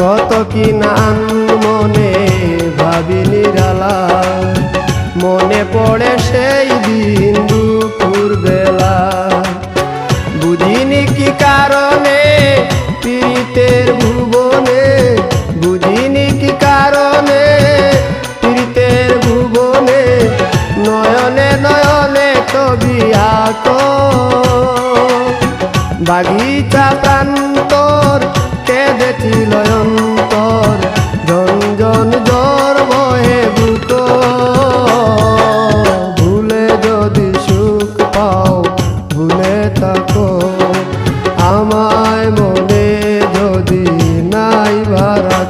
কত কি নাম মনে ভাবি নিরালা মনে পড়ে সেই দিন দুপুর বেলা। বুঝিনি কি কারণে পীড়িতের ভুবনে, বুঝিনি কি কারণে পীড়িতের ভুবনে, নয়নে নয়নে কবি আক বাগিচা প্রান্তর কেঁদেছিল থাকো। আমায় মনে যদি নাই ভাড়া